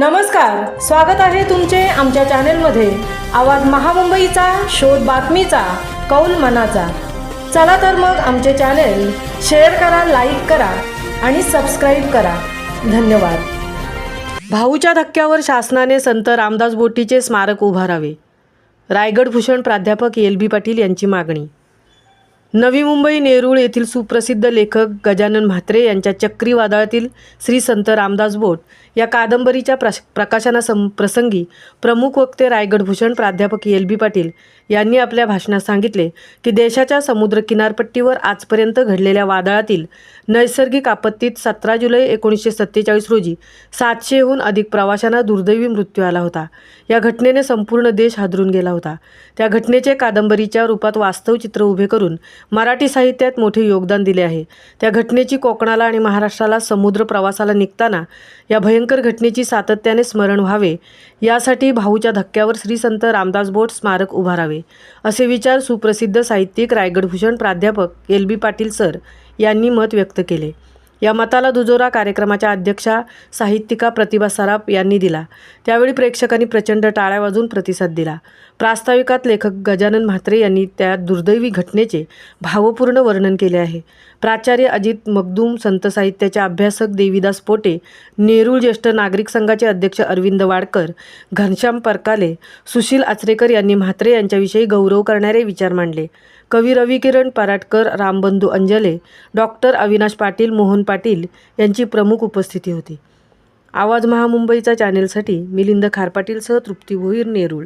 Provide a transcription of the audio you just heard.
नमस्कार स्वागत आहे तुमचे आमच्या चॅनेलमध्ये. आवाज महामुंबईचा शोध बातमीचा कौल मनाचा. चला तर मग आमचे चॅनेल शेअर करा लाईक करा आणि सबस्क्राईब करा. धन्यवाद. भाऊच्या धक्क्यावर शासनाने संत रामदास बोटीचे स्मारक उभारावे. रायगड भूषण प्राध्यापक एल बी पाटील यांची मागणी. नवी मुंबई नेरूळ येथील सुप्रसिद्ध लेखक गजानन म्हात्रे यांच्या चक्रीवादळातील श्री संत रामदास बोट या कादंबरीच्या प्रश प्रकाशना सं प्रसंगी प्रमुख वक्ते रायगड भूषण प्राध्यापक एल बी पाटील यांनी आपल्या भाषणात सांगितले की देशाच्या समुद्र किनारपट्टीवर आजपर्यंत घडलेल्या वादळातील नैसर्गिक आपत्तीत सतरा जुलै एकोणीसशे सत्तेचाळीस रोजी सातशेहून अधिक प्रवाशांना दुर्दैवी मृत्यू आला होता. या घटनेने संपूर्ण देश हादरून गेला होता. त्या घटनेचे कादंबरीच्या रूपात वास्तव चित्र उभे करून मराठी साहित्यात मोठे योगदान दिले आहे. त्या घटनेची कोकणाला आणि महाराष्ट्राला समुद्र प्रवासाला निघताना या भयंकर घटनेची सातत्याने स्मरण व्हावे. यासाठी भाऊच्या धक्क्यावर श्री संत रामदास बोट स्मारक उभारावे. असे विचार सुप्रसिद्ध साहित्यिक रायगडभूषण प्राध्यापक एल बी पाटील सर यांनी मत व्यक्त केले. या मताला दुजोरा कार्यक्रमाच्या अध्यक्षा साहित्यिका प्रतिभा सराफ यांनी दिला. त्यावेळी प्रेक्षकांनी प्रचंड टाळ्या वाजून प्रतिसाद दिला. प्रास्ताविकात लेखक गजानन म्हात्रे यांनी त्या दुर्दैवी घटनेचे भावपूर्ण वर्णन केले आहे. प्राचार्य अजित मगदूम संत साहित्याचे अभ्यासक देवीदास पोटे नेरूळ ज्येष्ठ नागरिक संघाचे अध्यक्ष अरविंद वाडकर घनश्याम परकाले सुशील आचरेकर यांनी म्हात्रे यांच्याविषयी गौरव करणारे विचार मांडले. कवी रविकिरण पराटकर रामबंधू अंजले डॉक्टर अविनाश पाटील मोहन पाटील यांची प्रमुख उपस्थिती होती. आवाज महामुंबईचा चॅनेलसाठी मिलिंद खारपाटीलसह तृप्ती भोईर नेरूळ.